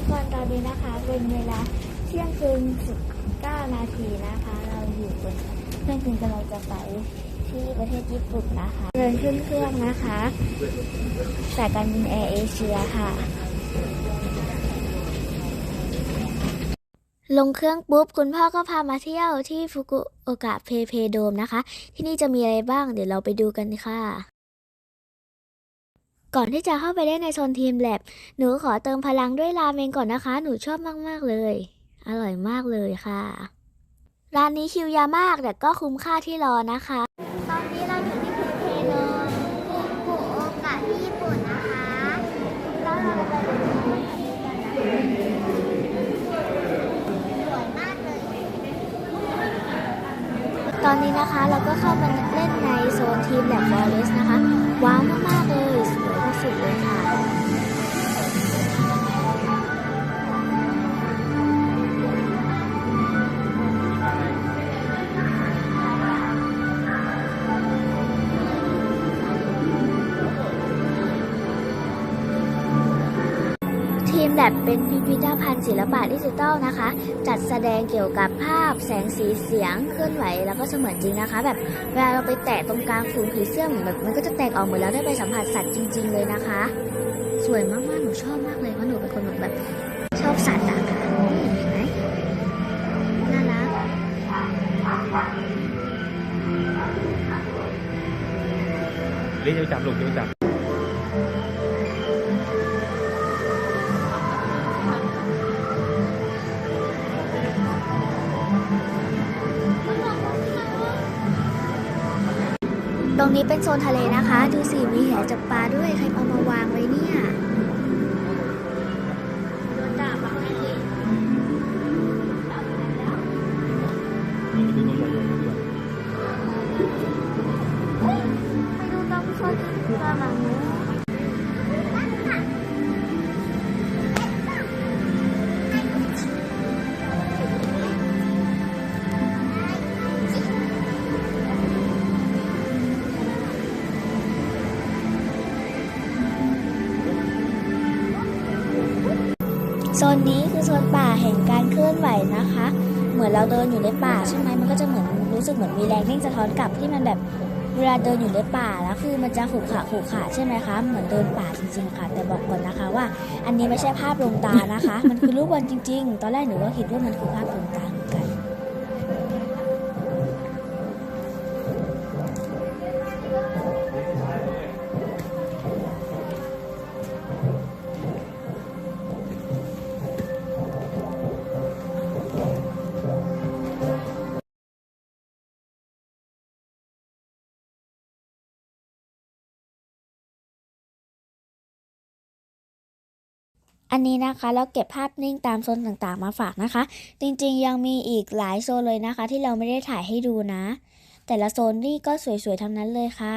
กคนตอนนี้นะคะ เป็นเวลาเที่ยงคืน19นาทีนะคะ เราอยู่บนเครื่องบินกำลังจะไปที่ประเทศญี่ปุ่นนะคะเดินขึ้นเครื่องนะคะสายการบินแอร์เอเชียค่ะ ลงเครื่องปุ๊บ คุณพ่อก็พามาเที่ยวที่ฟุกุโอกะเพเพโดมนะคะ ที่นี่จะมีอะไรบ้างเดี๋ยวเราไปดูกันค่ะ ก่อนที่จะเข้าไปได้ในโซนทีมแลบหนูขอเติมพลังด้วยราเมงก่อนนะคะ หนูชอบมาก ๆ เลย อร่อยมากเลยค่ะ ร้านนี้คิวยาวมากแต่ก็คุ้มค่าที่รอนะคะ ตอนนี้เราอยู่ที่เพเพโดมฟุกุโอกะที่ญี่ปุ่นนะคะแล้วเราไปดูตอนนี้นะคะเราก็เข้ามาเล่นในโซนทีมแลบฟอเรสนะคะว้าว แลบเป็นพิพิธภัณฑ์ศิลปะดิจิทัลนะคะ จัดแสดงเกี่ยวกับภาพแสงสีเสียงเคลื่อนไหวแล้วก็เสมือนจริงนะคะ แบบเวลาเราไปแตะตรงกลางฝูงผีเสื้อเหมือนแบบมันก็จะแตกออกเหมือนแล้วได้ไปสัมผัสสัตว์จริง ๆ เลยนะคะ สวยมากๆหนูชอบมากเลยเพราะหนูเป็นคนแบบชอบสัตว์อะค่ะเห็นไหมน่ารักเรียกจะจับลูกจะจับ ตรงนี้เป็นโซนทะเลนะคะ ดูสิมีแหจับปลาด้วย ใครเอามาวางไว้เนี่ยโดนด่ามาให้เลย โซนนี้คือโซนป่าแห่งการเคลื่อนไหวนะคะ เหมือนเราเดินอยู่ในป่าใช่ไหมมันก็จะเหมือนรู้สึกเหมือนมีแรงเร่งสะท้อนกลับที่มันแบบเวลาเดินอยู่ในป่าแล้วคือมันจะขรุขระขรุขระใช่ไหมคะ เหมือนเดินป่าจริงๆค่ะ แต่บอกก่อนนะคะว่า อันนี้ไม่ใช่ภาพลวงตานะคะ มันคือรูปวันจริง ๆ ตอนแรกหนูก็คิดว่ามันคือภาพลวงตา อันนี้นะคะเราเก็บภาพนิ่งตามโซนต่างๆมาฝากนะคะ จริงๆยังมีอีกหลายโซนเลยนะคะ ที่เราไม่ได้ถ่ายให้ดูนะ แต่ละโซนนี่ก็สวยๆทั้งนั้นเลยค่ะ